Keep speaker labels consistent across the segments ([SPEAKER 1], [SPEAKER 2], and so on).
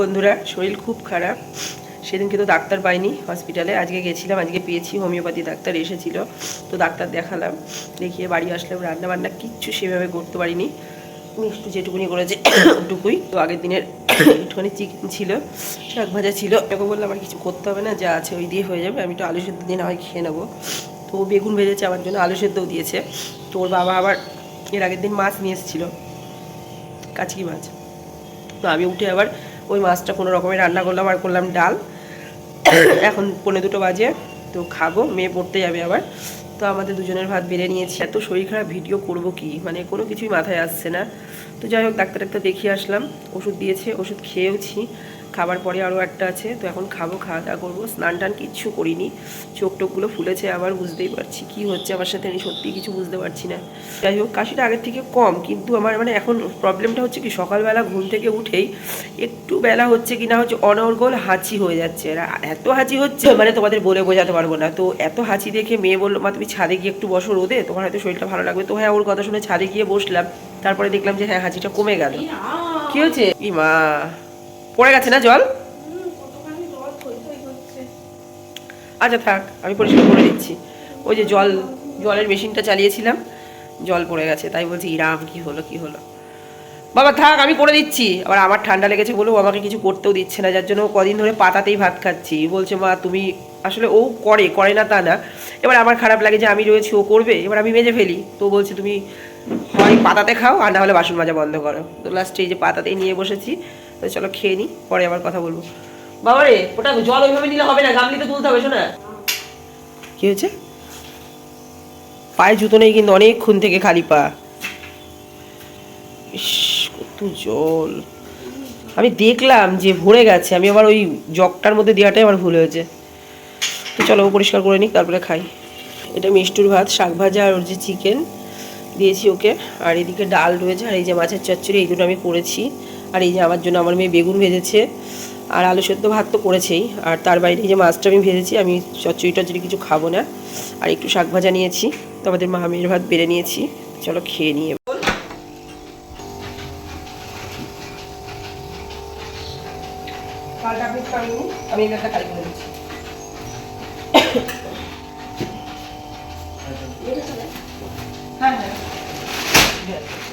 [SPEAKER 1] বন্ধুরা, শরীর খুব খারাপ। সেদিন কিন্তু ডাক্তার পাইনি হসপিটালে আজকে গেছিলাম, আজকে পেয়েছি হোমিওপ্যাথি ডাক্তার এসেছিল। তো ডাক্তার দেখালাম, দেখিয়ে বাড়ি আসলাম রান্না বান্না কিচ্ছু সেভাবে করতে পারিনি। মিষ্টি যেটুকুনি করেছে, ওটুকুই। তো আগের দিনের একটুখানি চিকেন ছিল, শাক ভাজা ছিল। ওকে বললাম আমার কিছু করতে হবে না, যা আছে ওই দিয়ে হয়ে যাবে। আমি একটু আলু সেদ্ধ দিয়ে না হয় খেয়ে নেব। তো বেগুন ভেজেছে, আমার জন্য আলু সেদ্ধও দিয়েছে। তো ওর বাবা আবার এর আগের দিন মাছ নিয়ে এসেছিল, কাচকি মাছ। তো আমি উঠে আবার ওই মাছটা কোনো রকমের রান্না করলাম আর করলাম ডাল। এখন পনেরো দুটো বাজে, তো খাব, মেয়ে পড়তে যাবে আবার। তো আমাদের দুজনের ভাত বেড়ে নিয়েছি। এত শরীর খারাপ, ভিডিও করব কি? মানে কোনো কিছুই মাথায় আসছে না। তো যাই হোক, ডাক্তার একটা দেখিয়ে আসলাম। ওষুধ দিয়েছে, ওষুধ খেয়েওছি। খাবার পরে আরও একটা আছে তো এখন খাব খাওয়া দাওয়া করব। স্নান টান কিচ্ছু করিনি চোখ টোকগুলো ফুলেছে আবার বুঝতেই পারছি কি হচ্ছে আমার সাথে আমি সত্যি কিছু বুঝতে পারছি না। যাই হোক কাশিটা আগের থেকে কম কিন্তু আমার মানে এখন প্রবলেমটা হচ্ছে কি সকালবেলা ঘুম থেকে উঠেই একটু বেলা হচ্ছে কি না হচ্ছে অনর্গল হাঁচি হয়ে যাচ্ছে। আর এত হাঁচি হচ্ছে মানে তোমাদের বলে বোঝাতে পারব না। তো এত হাঁচি দেখে মেয়ে বলল মা তুমি ছাদে গিয়ে একটু বসো রোদে তোমার হয়তো শরীরটা ভালো লাগবে। তো হ্যাঁ ওর কথা শুনে ছাদে গিয়ে বসলাম তারপরে দেখলাম যে হ্যাঁ হাঁচিটা কমে গেল। কি হয়েছে ই মা পড়ে গেছে না জল? আচ্ছা থাক আমি পরিষ্কার করে দিচ্ছি। ওই যে জল জলের মেশিনটা চালিয়েছিলাম জল পড়ে গেছে তাই বলছি ইরাম কি হলো কি হলো? বাবা থাক আমি করে দিচ্ছি। আবার আমার ঠান্ডা লেগেছে বলেও আমাকে কিছু করতেও দিচ্ছে না যার জন্য ও কদিন ধরে পাতাতেই ভাত খাচ্ছি। বলছে মা তুমি আসলে ও করে করে না তা না। এবার আমার খারাপ লাগে যে আমি রয়েছি ও করবে? এবার আমি মেজে ফেলি। তো বলছে তুমি হয় পাতাতে খাও আর না হলে বাসন মাজা বন্ধ করো। তো লাস্টে এই যে পাতাতেই নিয়ে বসেছি। তো চলো খেয়ে নিই পরে আবার কথা বলব। বাবা রে ওটা জল ওইভাবে নিলে হবে না, গামলিতে তুলতে হবে, শোনা। কি হয়েছে? পায়ে জুতো নেই কিন্তু অনেকক্ষণ থেকে খালি পা। কত জল। আমি দেখলাম যে ভরে গেছে, আমি আবার ওই জগটার মধ্যে দেওয়াটাই আমার ভুল হয়েছে। তো চলো পরিষ্কার করে নিই তারপরে খাই। এটা মিষ্টুর ভাত, শাক ভাজা আর ওর যে চিকেন দিয়েছি ওকে। আর এদিকে ডাল রয়েছে, আর এই যে মাছের চচ্চড়ি, এই দুটো আমি করেছি। আর এই যে আমার জন্য আমার মেয়ে বেগুন ভেজেছে, আর আলু সেদ্ধ ভাত তো করেছেই, আর তার বাইরে যে মাছটা আমি ভেজেছি, আমি চচ্চড়ি টচ্চড়ি কিছু খাব না, আর একটু শাক ভাজা নিয়েছি, তো আমাদের মা মেয়ের ভাত বেড়ে নিয়েছি, চলো খেয়ে নিয়ে আমি দিচ্ছি। হ্যাঁ হ্যাঁ।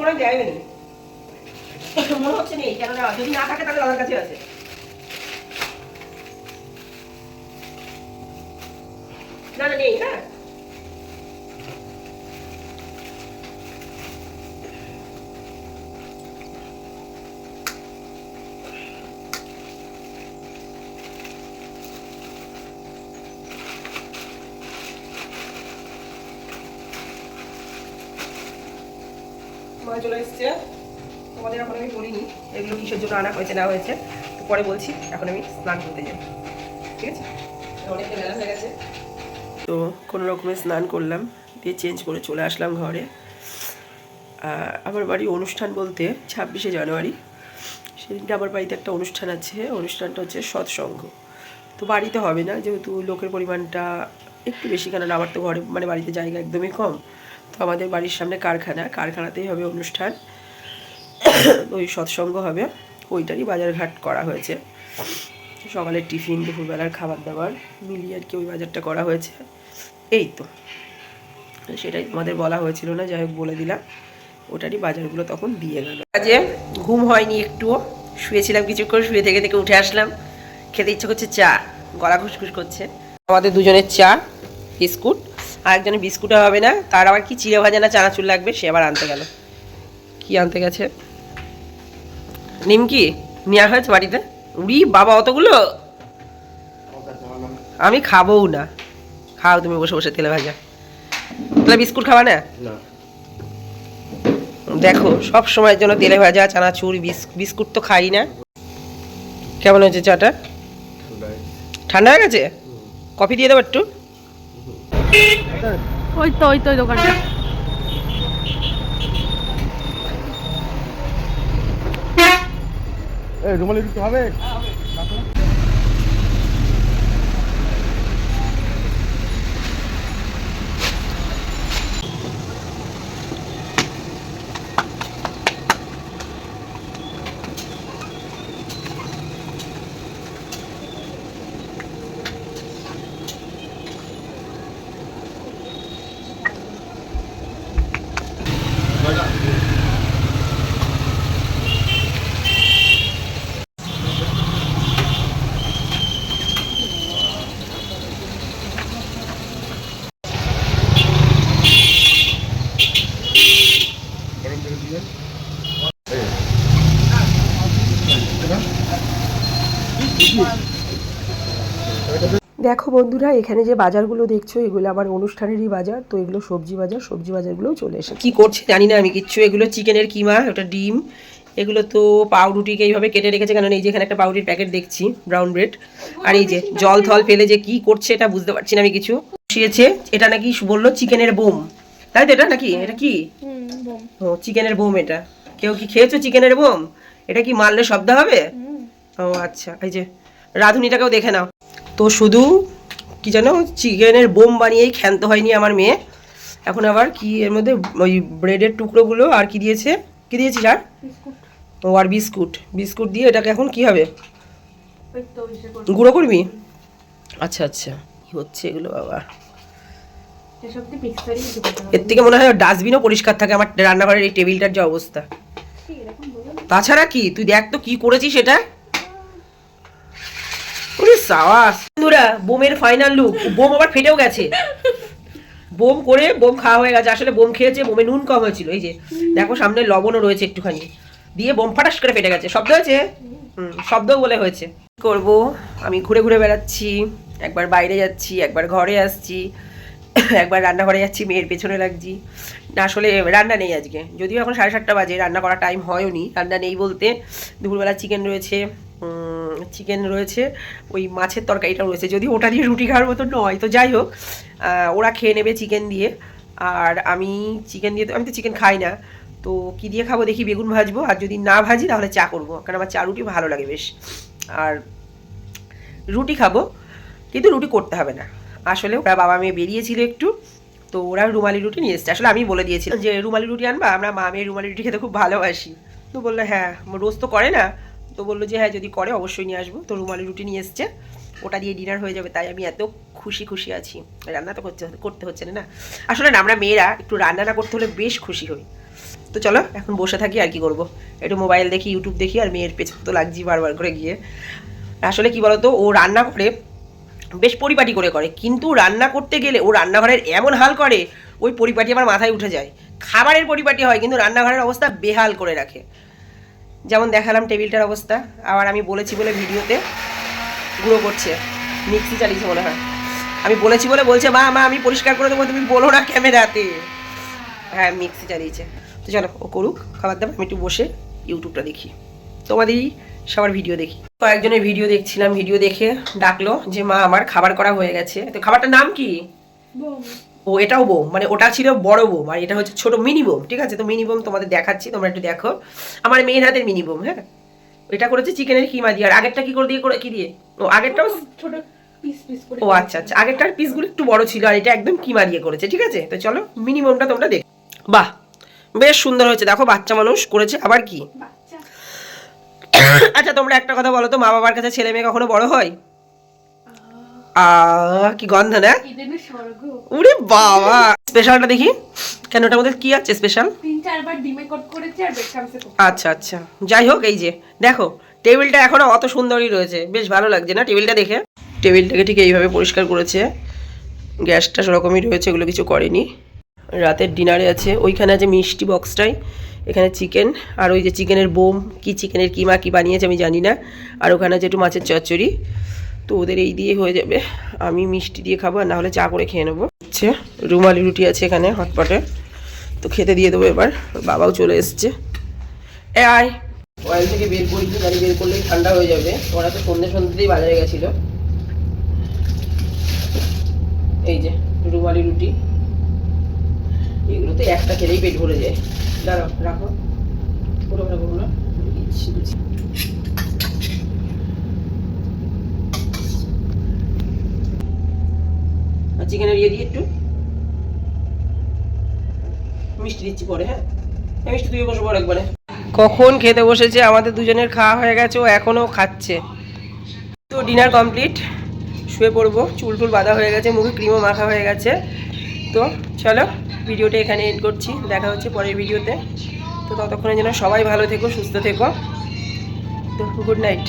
[SPEAKER 1] মনে নেই মনে হচ্ছে নেই? কেন কেননা যদি না থাকে তাহলে দাদার কাছে আছে। না না নেই হ্যাঁ? চলে এসছে। তোমাদের এখন আমি বলিনি এগুলো কিসের জন্য আনা হয়েছে হয়েছে। তো পরে বলছি, এখন আমি স্নান করতে যাই ঠিক আছে? অনেকটা বেলা হয়ে গেছে। তো কোনো রকমে স্নান করলাম, দিয়ে চেঞ্জ করে চলে আসলাম ঘরে। আমার বাড়ি অনুষ্ঠান বলতে ছাব্বিশে জানুয়ারি। সেদিনটা আমার বাড়িতে একটা অনুষ্ঠান আছে, অনুষ্ঠানটা হচ্ছে সৎসঙ্গ। তো বাড়িতে হবে না, যেহেতু লোকের পরিমাণটা একটু বেশি, কেননা আমার তো ঘরে মানে বাড়িতে জায়গা একদমই কম। তো আমাদের বাড়ির সামনে কারখানা, কারখানাতেই হবে অনুষ্ঠান। ওই সৎসঙ্গ হবে। ওইটারই বাজারঘাট করা হয়েছে। সকালের টিফিন, দুপুরবেলার খাবার দাবার মিলিয়ে আর কি ওই বাজারটা করা হয়েছে। এই তো। সেটাই তোমাদের বলা হয়েছিল না, যাই হোক বলে দিলাম। ওটারই বাজারগুলো তখন দিয়ে গেল। আজকে ঘুম হয়নি একটুও। শুয়েছিলাম কিছুক্ষণ, শুয়ে থেকে থেকে উঠে আসলাম। খেতে ইচ্ছে করছে চা। গলা খুসখুস করছে। আমাদের দুজনের চা, বিস্কুট আর একজনের বিস্কুটও হবে না। তার আবার কি চিড়ে ভাজা না চানাচুর লাগবে সে আবার আনতে গেল। কি আনতে গেছে? নিমকি নেওয়া হয়েছে বাড়িতে? উড়ি বাবা অতগুলো? আমি খাবও না। খাও তুমি বসে বসে তেলে ভাজা। তাহলে বিস্কুট খাবা না? দেখো সব সময়ের জন্য তেলে ভাজা চানাচুর বিস- বিস্কুট তো খাই না। কেমন হয়েছে চাটা? ঠান্ডা হয়ে গেছে? কফি দিয়ে দেবো একটু?
[SPEAKER 2] ওই তো ওই তো ওই দোকানটা
[SPEAKER 3] এই রুমালি দিতে হবে?
[SPEAKER 1] দেখো বন্ধুরা এখানে যে বাজারগুলো দেখছ এগুলো আমার অনুষ্ঠানেরই বাজার। তো এগুলো সবজি বাজার সবজি বাজারগুলোও চলে এসে কি করছে জানি না আমি কিচ্ছু। এগুলো চিকেনের কিমা ওটা ডিম। এগুলো তো পাউরুটিকে এইভাবে কেটে রেখেছে কারণ এই যে এখানে একটা পাউরুটির প্যাকেট দেখছি ব্রাউন ব্রেড আর এই যে জল থল ফেলে যে কি করছে এটা বুঝতে পারছি না আমি কিছু। বসিয়েছে এটা নাকি বলল চিকেনের বোম। তাই তো এটা নাকি? এটা কি? ও চিকেনের বোম এটা। কেউ কি খেয়েছো চিকেনের বোম? এটা কি মারলে শব্দ হবে? ও আচ্ছা এই যে রাঁধুনিটাকেও দেখে নাও। তো শুধু কি জানো চিকেনের বোম বানিয়েই ক্ষান্ত হয়নি আমার মেয়ে। এখন আবার কি এর মধ্যে ওই ব্রেডের টুকরোগুলো আর কি দিয়েছে? কি দিয়েছিস আর? ও আর বিস্কুট। বিস্কুট দিয়ে এটাকে এখন কি হবে? গুঁড়ো করবি? আচ্ছা আচ্ছা। কি হচ্ছে এগুলো বাবা? এর থেকে মনে হয় ডাস্টবিনও পরিষ্কার থাকে আমার রান্নাঘরের এই টেবিলটার যে অবস্থা। তাছাড়া কি? তুই দেখ তো কি করেছিস এটা? ওরে বন্ধুরা, বোমের ফাইনাল লুক বোম আবার ফেটেও গেছে। বোম করে বোম খাওয়া হয়ে গেছে। আসলে বোম খেয়েছে, বোমে নুন কম হয়েছিল, এই যে। দেখো, সামনে লবণও রয়েছে একটুখানি। দিয়ে বোম ফাটাস করে ফেটে গেছে। শব্দ হয়েছে? হুম শব্দও বলে হয়েছে। করব? আমি ঘুরে ঘুরে বেড়াচ্ছি। একবার বাইরে যাচ্ছি, একবার ঘরে আসছি। একবার রান্নাঘরে যাচ্ছি, মেয়ের পেছনে লাগছি। না, আসলে রান্না নেই আজকে। যদিও এখন সাড়ে সাতটা বাজে, রান্না করার টাইম হয়নি রান্না নেই বলতে। দুপুরবেলা চিকেন রয়েছে। চিকেন রয়েছে, ওই মাছের তরকারিটা রয়েছে। যদি ওটা দিয়ে রুটি খাওয়ার মতো নয়, তো যাই হোক ওরা খেয়ে নেবে চিকেন দিয়ে। আর আমি চিকেন দিয়ে তো, আমি তো চিকেন খাই না। তো কি দিয়ে খাব দেখি, বেগুন ভাজবো। আর যদি না ভাজি, তাহলে চা করব, কারণ আমার চা রুটি ভালো লাগে বেশ। আর রুটি খাব, কিন্তু রুটি করতে হবে না। আসলে ওরা বাবা মেয়ে বেরিয়েছিল একটু, তো ওরা রুমালি রুটি নিয়ে এসছে। আসলে আমি বলে দিয়েছিলাম যে, রুমালি রুটি আনবা? আমরা মা মেয়ে রুমালি রুটি খেতে খুব ভালোবাসি। তো বলল হ্যাঁ রোজ তো করে না। তো বলল যে হ্যাঁ যদি করে অবশ্যই নিয়ে আসব। তো রুমালি রুটি নিয়ে এসছে। ওটা দিয়ে ডিনার হয়ে যাবে, তাই আমি এত খুশি খুশি আছি। রান্না তো করতে করতে হচ্ছে না আসলে না, আমরা মেয়েরা একটু রান্না না করতে হলে বেশ খুশি হই। তো চলো, এখন বসে থাকি আর কি করব। একটু মোবাইল দেখি ইউটিউব দেখি আর মেয়ের পেছন তো লাগছি বারবার করে গিয়ে। আসলে কি বলতো, ও রান্না করে, বেশ পরিপাটি করে করে। কিন্তু রান্না করতে গেলে ও রান্নাঘরের এমন হাল করে, ওই পরিপাটি আমার মাথায় উঠে যায়। খাবারের পরিপাটি হয়, কিন্তু রান্নাঘরের অবস্থা বেহাল করে রাখে। যেমন দেখালাম টেবিলটার অবস্থা, আবার আমি বলেছি বলে ভিডিওতে গুঁড়ো করছে, মিক্সি চালিয়েছে মনে হয়। আমি বলেছি বলে বলছে, মা মা, আমি পরিষ্কার করে দেবো, তুমি বলো না ক্যামেরাতে। হ্যাঁ মিক্সি চালিয়েছে। তো চলো, ও করুক, খাবার দাবার, আমি একটু বসে ইউটিউবটা দেখি। তোমাদেরই সবার ভিডিও দেখি। কয়েকজনের ভিডিও দেখছিলাম, ভিডিও দেখে ডাকলো যে, মা, আমার খাবার করা হয়ে গেছে। তো খাবারটার নাম কি? ও এটাও বোম মানে ওটা ছিল বড় বোম আর এটা হচ্ছে ছোট মিনি বোম ঠিক আছে? তো মিনি বোম তোমাদের দেখাচ্ছি তোমরা একটু দেখো। আমার মেয়ের হাতের মিনি বোম হ্যাঁ? এটা করেছে চিকেনের কিমা দিয়ে আর আগেরটা কি করে দিয়ে করে কি দিয়ে? ও আগেরটাও
[SPEAKER 2] ছোট
[SPEAKER 1] ও আচ্ছা আচ্ছা আগেরটার পিসগুলো একটু বড় ছিল আর এটা একদম কিমা দিয়ে করেছে ঠিক আছে? তো চলো মিনিমামটা তোমরা দেখ। বাহ বেশ সুন্দর হয়েছে। দেখো বাচ্চা মানুষ করেছে আবার কি? আচ্ছা তোমরা একটা কথা বলো তো মা বাবার কাছে ছেলে মেয়ে কখনো বড় হয়? কি গন্ধ না উরে বাবা। স্পেশালটা দেখি। কেন ওটার মধ্যে কি আছে স্পেশাল আচ্ছা আচ্ছা। যাই হোক এই যে দেখো টেবিলটা এখনও অত সুন্দরই রয়েছে। বেশ ভালো লাগছে না টেবিলটা দেখে? টেবিলটাকে ঠিক এইভাবে পরিষ্কার করেছে। গ্যাসটা সেরকমই রয়েছে এগুলো কিছু করেনি। রাতের ডিনারে আছে। ওইখানে আছে মিষ্টি বক্সটাই এখানে চিকেন আর ওই যে চিকেনের বোম কি চিকেনের কিমা কি বানিয়েছে আমি জানি না। আর ওখানে আছে একটু মাছের চচ্চড়ি। তো ওদের এই দিয়ে হয়ে যাবে। আমি মিষ্টি দিয়ে খাব আর না হলে চা করে খেয়ে নেব। হচ্ছে রুমালি রুটি আছে এখানে হটপটে। তো খেতে দিয়ে দেবো এবার। বাবাও চলে এসছে। এ আয়। অয়েল থেকে বের করি গাড়ি বের করলেই ঠান্ডা হয়ে যাবে। ওরা তো সন্ধ্যে সন্ধ্যেতেই বাজারে গেছিল। এই যে রুমালি রুটি। এগুলো তো একটা খেলেই পেট ভরে যায়। দাঁড়াও রাখো। পুরো রাখো দিচ্ছি, দিচ্ছি। আর চিকেনের ইয়ে দিয়ে একটু। মিষ্টি দিচ্ছি পরে হ্যাঁ? এই মিষ্টি তুই একবারে। কখন খেতে বসেছে? আমাদের দুজনের খাওয়া হয়ে গেছে, ও এখনও খাচ্ছে। তো ডিনার কমপ্লিট শুয়ে পড়ব, চুল টুল বাঁধা হয়ে গেছে, মুখে ক্রিমও মাখা হয়ে গেছে। তো চলো ভিডিওটা এখানে এড করছি। দেখা হচ্ছে পরের ভিডিওতে তো। ততক্ষণের জন্য সবাই ভালো থেকো, সুস্থ থেকো। তো গুড নাইট